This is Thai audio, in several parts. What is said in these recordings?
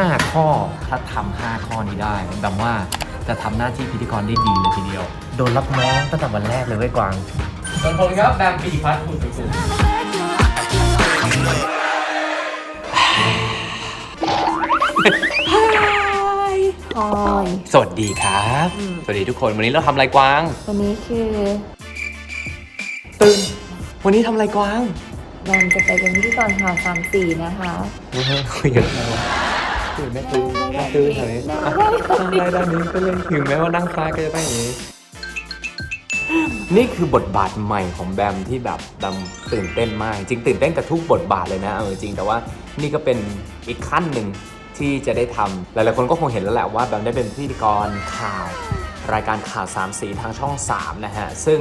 5 ข้อถ้าทำ5ข้อนี้ได้แบบว่าจะทำหน้าที่พิธีกรได้ดีเลยทีเดียว โดนรับน้องตั้งแต่วันแรกเลยเว้ยกวาง ส่วนผมครับแบมปีพัฒน์คุณสุสุพลอยสวัสดีครับ สวัสดีทุกคนวันนี้เราทำอะไรกวาง วันนี้คือตื่นวันนี้ทำอะไรกวาง แบมจะไปเป็นพิธีกรข่าวสามสี่นะคะ คุยกัน ตื่นไม่ตื่นไม่ตื่นเฉยทำอะไรด้านนี้ก็เลยถึงแม้ว่านั่งซ้ายก็จะได้อย่างนี้ นี่คือบทบาทใหม่ของแบมที่แบบแบมตื่นเต้นมากจริงตื่นเต้นกับทุกบทบาทเลยนะเอาจริงแต่ว่านี่ก็เป็นอีกขั้นหนึ่งที่จะได้ทำหลายๆคนก็คงเห็นแล้วแหละว่าแบมได้เป็นพิธีกรข่าวรายการข่าวสามสีทางช่อง 3 นะฮะ ซึ่ง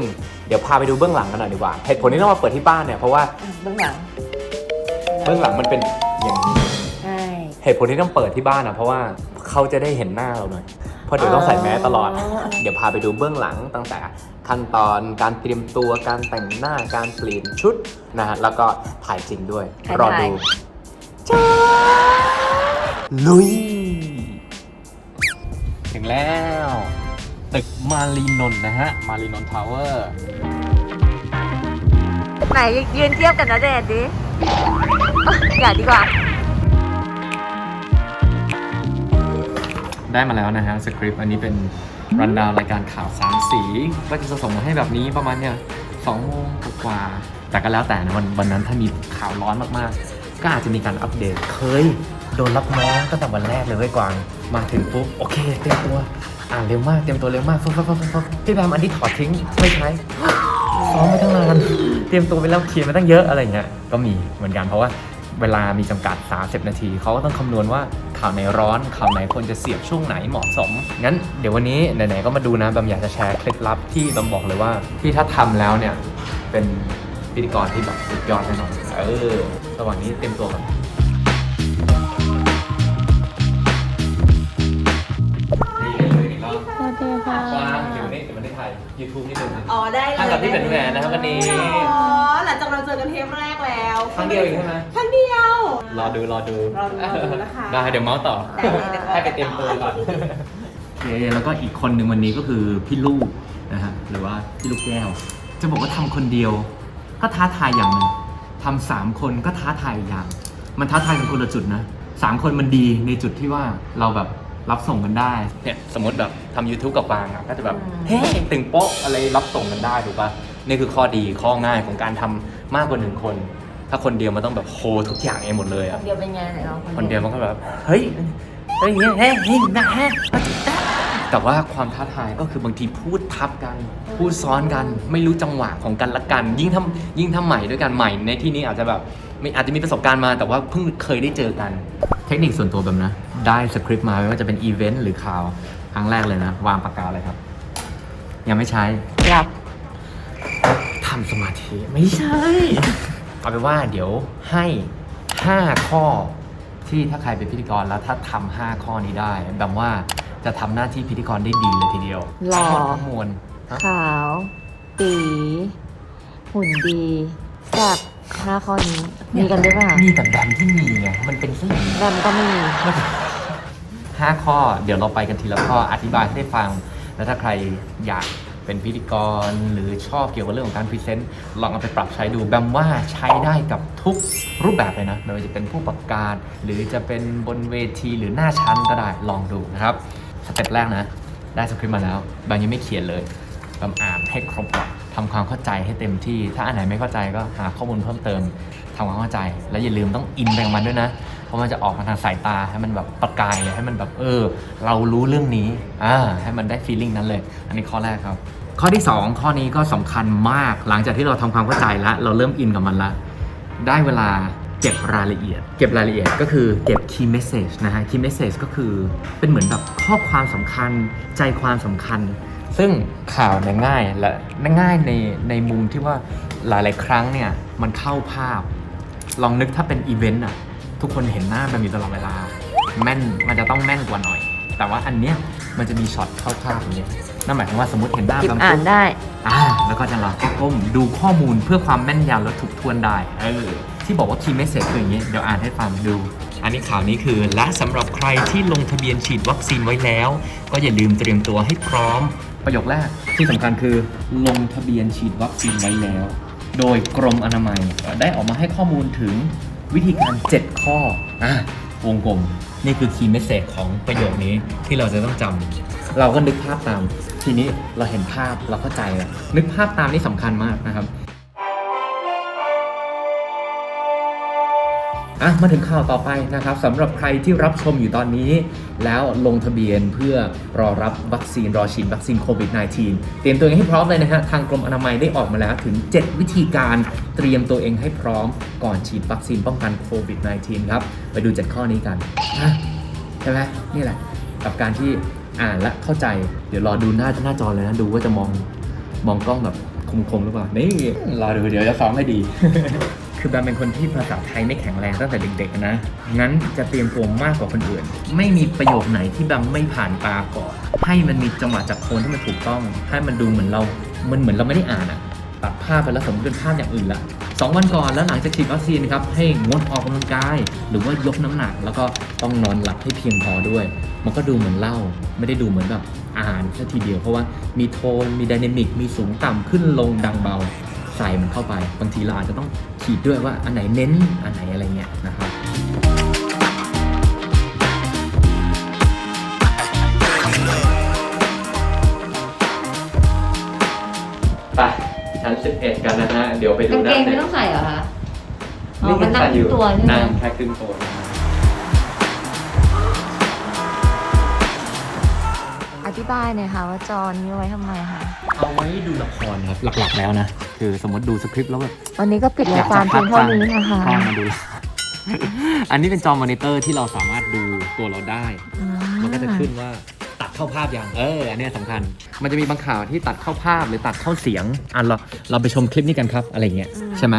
เดี๋ยวพาไปดูเบื้องหลังกันหน่อยดีกว่า เหตุผลที่ต้องมาเปิดที่บ้านเนี่ย เพราะว่าเบื้องหลัง เบื้องหลังมันเป็นอย่างนี้ เหตุผลที่ต้องเปิดที่บ้านนะเพราะว่าเขาจะได้เห็นหน้าเราหน่อยเพราะเดี๋ยวต้องใส่แมสตลอด เดี๋ยวพาไปดูเบื้องหลังตั้งแต่ขั้นตอนการเตรียมตัวการแต่งหน้าการเปลี่ยนชุดนะฮะแล้วก็ถ่ายจริงด้วยรอดูลุย ถึงแล้ว ตึกมารีนนท์นะฮะ มารีนนท์ทาวเวอร์ ไหนยืนเทียบกันนะเดดดิ อย่าดีกว่า ได้มาแล้วนะฮะสคริปต์อันนี้เป็นรันดาวรายการข่าวสามสี ก็จะส่งมาให้แบบนี้ประมาณเนี่ยสองโมงกว่าแต่ก็แล้วแต่นะวันวันนั้นถ้ามีข่าวร้อนมากๆ ก็อาจจะมีการอัปเดต เคยโดนรับน้องตั้งแต่วันแรกเลยเว้ยกวางมาถึงปุ๊บโอเคเตรียมตัวอ่านเร็วมากเตรียมตัวเร็วมากฟึ๊บฟึ๊บฟึ๊บฟึ๊บพี่แบมอันนี้ถอดทิ้งไม่ใช้ซ้อมมาตั้งนานเตรียมตัวไปแล้วเขียนมาตั้งเยอะอะไรเงี้ยก็มีเหมือนกันเพราะว่า เวลามีจำกัด 30 นาที เขาก็ต้องคำนวณว่าข่าวไหนร้อน ข่าวไหนควรจะเสียบช่วงไหนเหมาะสม งั้นเดี๋ยววันนี้ไหนๆก็มาดูนะบำอยากจะแชร์เคล็ดลับที่บำบอกเลยว่าที่ถ้าทำแล้วเนี่ย เป็นพิธีกรที่แบบสุดยอดแน่นอนเออระหว่างนี้เตรียมตัวก่อนสวัสดีค่ะกว้างเดี๋ยวนี้เดี๋ยวมันได้ถ่ายยูทูบนิดนึงอ๋อได้เลยท่านกับพี่เป็นแหวนนะครับวันนี้อ๋อหลังจาก เราเจอกันเทปแรกแล้วครั้งเดียวเองใช่ไหมครั้งเดียวรอดูรอดูรอดูรอดูนะคะได้เดี๋ยวเมาส์ต่อได้เลยเดี๋ยวให้ไปเตรียมตัวก่อนโอเคแล้วก็อีกคนหนึ่งวันนี้ก็คือพี่ลูกนะฮะหรือว่าพี่ลูกแก้ว จะบอกว่าทำคนเดียวก็ท้าทายอย่างหนึ่งทำสามคนก็ท้าทายอีกอย่าง มันท้าทายกันคนละจุดนะสามคนมันดีในจุดที่ว่าเราแบบรับส่งกันได้เนี่ยสมมติแบบทำ YouTube กับปางอะก็จะแบบเฮ้ตึงโป๊ะอะไรรับส่งกันได้ถูกปะนี่คือข้อดีข้อง่ายของการทำ มากกว่าหนึ่งคน ถ้าคนเดียวมันต้องแบบโฮทุกอย่างเองหมดเลยคอะนเดียวเป็นไงไหนลองคนเดียวมันก็แบบเฮ้ยเฮ้ยเฮ้ยเฮ้ยเฮ้ยนะฮะแต่ว่าความท้าทายก็คือบางทีพูดทับกัน พูดซ้อนกันไม่รู้จังหวะของกันและกัน ยิ่งทำยิ่งทำใหม่ด้วยกันใหม่ในที่นี้อาจจะแบบไม่อาจจะมีประสบการณ์มาแต่ว่าเพิ่งเคยได้เจอกัน เทคนิคส่วนตัวแบบนะ ได้สคริปต์มาไม่ว่าจะเป็นอีเวนต์หรือข่าวครั้งแรกเลยนะ วางปากกาเลยครับ ยังไม่ใช้ หลับ ทำสมาธิไม่ใช่ เอาเป็นว่าเดี๋ยวให้ 5 ข้อที่ถ้าใครเป็นพิธีกรแล้วถ้าทำ5ข้อนี้ได้แบบว่าจะทำหน้าที่พิธีกรได้ดีเลยทีเดียวหล่อ ทั้งหมดทั้งมวลฮะขาว ตี หุ่นดีแซ่บห้าข้อนี้ มีกันด้วยป่ะมีแต่แบมที่มีไงมันเป็นสิ่งแบมก็ไม่มี ห้าข้อเดี๋ยวเราไปกันทีละข้ออธิบายให้ได้ฟัง แล้วถ้าใครอยาก เป็นพิธีกรหรือชอบเกี่ยวกับเรื่องของการพรีเซนต์ลองเอาไปปรับใช้ดูแบมว่าใช้ได้กับทุกรูปแบบเลยนะไม่ว่าจะเป็นผู้ประกาศ หรือจะเป็นบนเวทีหรือหน้าชั้นก็ได้ลองดูนะครับสเต็ปแรกนะ ได้สคริปต์มาแล้วแบมยังไม่เขียนเลยแบมอ่านให้ครบก่อนทำความเข้าใจให้เต็มที่ ถ้าอันไหนไม่เข้าใจก็หาข้อมูลเพิ่มเติมทำความเข้าใจ แล้วอย่าลืมต้องอินไปกับมันด้วยนะ เพราะมันจะออกมาทางสายตาให้มันแบบประกายเลยให้มันแบบเออ เรารู้เรื่องนี้ อ่า ให้มันได้ฟีลลิ่งนั้นเลย อันนี้ข้อแรกครับ ข้อที่ 2 ข้อนี้ก็สำคัญมากหลังจากที่เราทำความเข้าใจแล้วเราเริ่มอินกับมันละ ได้เวลาเก็บรายละเอียด เก็บรายละเอียดก็คือเก็บ key message นะฮะ key message ก็คือเป็นเหมือนแบบข้อความสำคัญใจความสำคัญ ซึ่งข่าวเนี่ยง่ายและง่ายในในมุมที่ว่าหลาย ๆ ครั้งเนี่ยมันเข้าภาพ ลองนึกถ้าเป็นอีเวนต์อะทุกคนเห็นหน้ามันอยู่ตลอดเวลา แม่นมันจะต้องแม่นกว่าหน่อย แต่ว่าอันเนี้ยมันจะมีช็อตเข้าภาพอย่างเงี้ยนั่นหมายความว่าสมมติเห็นหน้าจิบบางอ่าปุ๊นบได้ อ่าแล้วก็จะเราก็ก้มดูข้อมูลเพื่อความแม่นยำและถูกทวนได้เออที่บอกว่า key message คืออย่างนี้เดี๋ยวอ่านให้ฟังดู อันนี้ข่าวนี้คือ และสำหรับใครที่ลงทะเบียนฉีดวัคซีนไว้แล้ว ก็อย่าลืมเตรียมตัวให้พร้อม ประโยคแรกที่สำคัญคือ ลงทะเบียนฉีดวัคซีนไว้แล้ว โดยกรมอนามัยได้ออกมาให้ข้อมูลถึงวิธีการ 7 ข้ออะ วงกลม นี่คือคีย์เมสเซจของประโยคนี้ที่เราจะต้องจำเราก็นึกภาพตาม ทีนี้เราเห็นภาพเราเข้าใจแล้วนึกภาพตามนี่สำคัญมากนะครับ อะมาถึงข่าวต่อไปนะครับสำหรับใครที่รับชมอยู่ตอนนี้ แล้วลงทะเบียนเพื่อรอรับวัคซีนรอฉีดวัคซีนโควิด -19 เตรียมตัวเองให้พร้อมเลยนะฮะทางกรมอนามัยได้ออกมาแล้วถึง 7 วิธีการเตรียมตัวเองให้พร้อมก่อนฉีดวัคซีนป้องกันโควิด -19 ครับไปดู 7 ข้อนี้กันอะใช่ไหมนี่แหละ กับการที่อ่านและเข้าใจเดี๋ยวรอดูหน้าหน้าจอเลยนะดูว่าจะมองมองกล้องแบบคมๆหรือเปล่านี่รอดูเดี๋ยวจะซ้อมให้ดี คือแบมเป็นคนที่ภาษาไทยไม่แข็งแรงตั้งแต่เด็กๆนะงั้นจะเตรียมตัวมากกว่าคนอื่น ไม่มีประโยคไหนที่แบมไม่ผ่านตาก่อน ให้มันมีจังหวะจับโคนที่มันถูกต้อง ให้มันดูเหมือนเรา มันเหมือนเราไม่ได้อ่านอะตัดภาพไปแล้วสมมติเป็นภาพอย่างอื่นละสองวันก่อนแล้วหลังจากฉีดวัคซีนครับให้งดออกกำลังกาย หรือว่ายกน้ำหนัก แล้วก็ต้องนอนหลับให้เพียงพอด้วย มันก็ดูเหมือนเล่า ไม่ได้ดูเหมือนแบบอ่านแค่ทีเดียวเพราะว่ามีโทนมีไดนามิกมีสูงต่ำขึ้นลงดังเบา ส่มันเข้าไป บางทีเราอาจจะต้องขีดด้วยว่าอันไหนเน้นอันไหนอะไรเงี้ยนะครับไปชั้น 11 กันนะฮะ เดี๋ยวไปดูกางด้าเกนงในไม่ต้องใส่เหรอคะอ๋อมันนั่งใส่ทั้งตัวใช่ไหมนั่งแค่ครึ่งตัวนะอธิบายหน่อยค่ะว่าจอนี้ไว้ทำไมคะ เอาไว้ดูละครครับหลักๆแล้วนะ คือสมมติดูสคริปต์แล้วแบบ วันนี้ก็ปิดรายการเพียงเท่านี้นะคะเข้ามาดู อันนี้เป็นจอมอนิเตอร์ที่เราสามารถดูตัวเราได้อืมันก็จะขึ้นว่าตัดเข้าภาพอย่าง เออ อันเนี้ยสำคัญ มันจะมีบางข่าวที่ตัดเข้าภาพหรือตัดเข้าเสียง อะเราเราไปชมคลิปนี้กันครับ อะไรเงี้ยใช่ไหม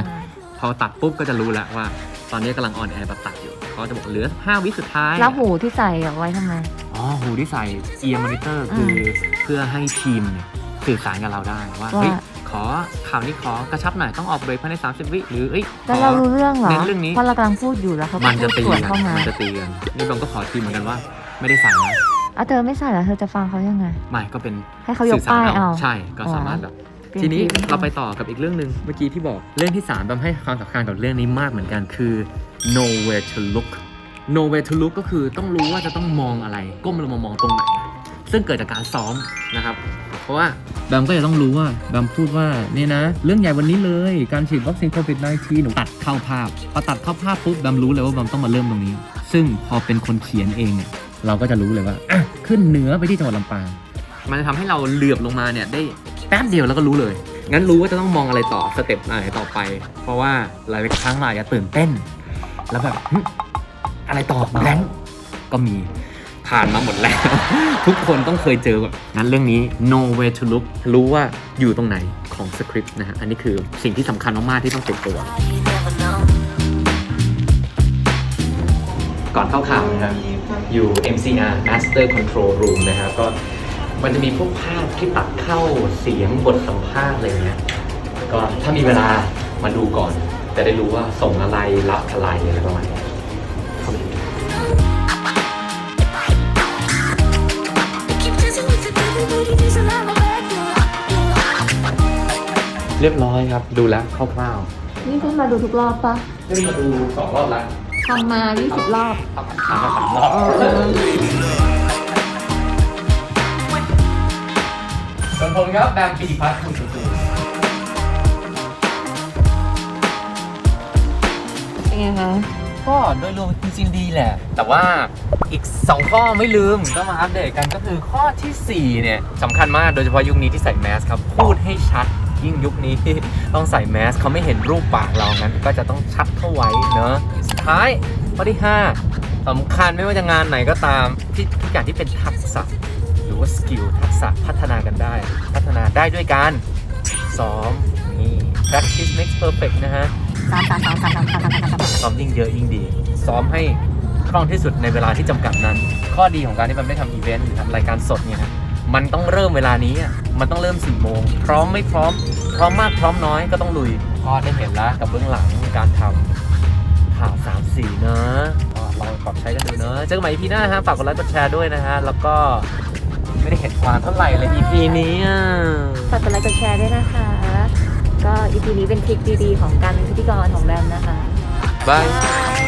พอตัดปุ๊บก็จะรู้แล้วว่า ตอนนี้กำลังออนแอร์แบบตัดอยู่เขาจะบอกเหลือ 5 วิสุดท้าย แล้วหูที่ใส่เอาไว้ทำไม อ๋อ หูที่ใส่เอียร์มอนิเตอร์คือเพื่อให้ทีมเนี่ยสื่อสารกับเราได้ว่า ว่า เฮ้ย ขอ ข่าวนี้ขอกระชับหน่อยต้องออกเบรกภายใน 30 วิหรือเอ้ยแล้วขเรารู้เรื่องเหรอเน้นเรื่องนี้เพราะเรากำลังพูดอยู่แล้วเขาก็มันพูจะดตีสวนกันเข้ามามันจะตีกันนี่บอมก็ขอทีมเหมือนกันว่า ไม่ได้ใส่นะเอาเธอไม่ใส่แล้วเธอจะฟังเขายังไงไม่ก็เป็นให้เขายกสื่อสารป้ายเอาใช่ก็สามารถแบบเปลี่ยทีนี้ทีมเราไปต่อกับอีกเรื่องหนึ่งเมื่อกี้ที่บอกเรื่องที่3บำให้ความสำคัญกับเรื่องนี้มากเหมือนกันคือ nowhere to look nowhere to look ก็คือต้องรู้ว่าจะต้องมองอะไร ก้มลงมามองตรงไหน ซึ่งเกิดจากการซ้อมนะครับ เพราะว่าแบมก็จะต้องรู้ว่าแบมพูดว่าเนี่ยนะ เรื่องใหญ่วันนี้เลยการฉีดวัคซีนโควิด -19 หนูตัดเข้าภาพพอตัดเข้าภาพปุ๊บแบมรู้เลยว่าแบมต้องมาเริ่มตรงนี้ ซึ่งพอเป็นคนเขียนเองเนี่ยเราก็จะรู้เลยว่าอะขึ้นเหนือไปที่จังหวัดลำปางมันจะทำให้เราเหลือบลงมาเนี่ยได้แป๊บเดียวแล้วก็รู้เลย งั้นรู้ว่าจะต้องมองอะไรต่อสเต็ปอะไหนต่อไป เพราะว่าหลายครั้งเราอาจจะตื่นเต้น แล้วแบบหึอะไรต่อแบงค์ก็มี ผ่านมาหมดแล้ว ทุกคนต้องเคยเจอแบบงั้นเรื่องนี้ no way to look รู้ว่าอยู่ตรงไหนของสคริปต์นะฮะอันนี้คือสิ่งที่สำคัญมากๆที่ต้องติดตัว ก่อนเข้าข่าวนะครับอยู่ MCR Master Control Room นะครับก็มันจะมีพวกภาพที่ตัดเข้าเสียงบทสัมภาษณ์อะไรเงี้ยก็ถ้ามีเวลามาดูก่อน จะได้รู้ว่าส่งอะไรรับอะไรอะไรประมาณนี้ เรียบร้อยครับ ดูแล้วคร่าวนี่เพิ่งมาดูทุกรอบปะๆนี่มาดูสองรอบแล้วทำมา 20 รอบ ทำมาสามรอบเออส่วนผมครับแบมปิติพัฒน์คุณสุขุมเป็นไงคะ ก็โดยรวมจริงๆดีแหละ แต่ว่าอีก 2 ข้อไม่ลืมต้องมาอัปเดตกันก็คือข้อทีสี่ 4 เนี่ยสำคัญมากโดยเฉพาะยุคนี้ที่ใส่แมสครับ พูดให้ชัด ยิ่งยุคนี้ที่ต้องใส่แมสเขาไม่เห็นรูปปากเรางั้น ก็จะต้องชัดเข้าไว้เนอะสุดท้ายข้อที่ 5สำคัญไม่ว่าจะงานไหนก็ตามที่ทุกอย่างที่เป็นทักษะ หรือว่าสกิลทักษะพัฒนากันได้ พัฒนาได้ด้วยการซ้อมนี่ practice makes perfect นะฮะสามสามสามสามสามสามสามสามสามซ้อมยิ่งเยอะยิ่งดี ซ้อมให้คล่องที่สุดในเวลาที่จำกัดนั้น ข้อดีของการที่มันไม่ทำอีเวนต์หรือทำรายการสดเนี่ยนะ มันต้องเริ่มเวลานี้อะมันต้องเริ่ม4ี่โมงพร้อมไม่พร้อม พร้อมมากพร้อมน้อยก็ต้องลุยพอได้เห็นแล้วกับเบื้องหลังการทำภาวสามสีเนอะก็ลองปรับใช้กันดูเนอะเจอกันใหม่ EP หน้าฮะฝากกดไลค์กดแชร์ด้วยนะฮะแล้วก็ไม่ได้เห็นกวางเท่าไหร่เลย EP นี้อะฝากกดไลค์กดแชร์ด้วยนะคะ ก็ EP นี้เป็นทริคดีๆของการเป็นพิธีกรของแบมนะคะบายบาย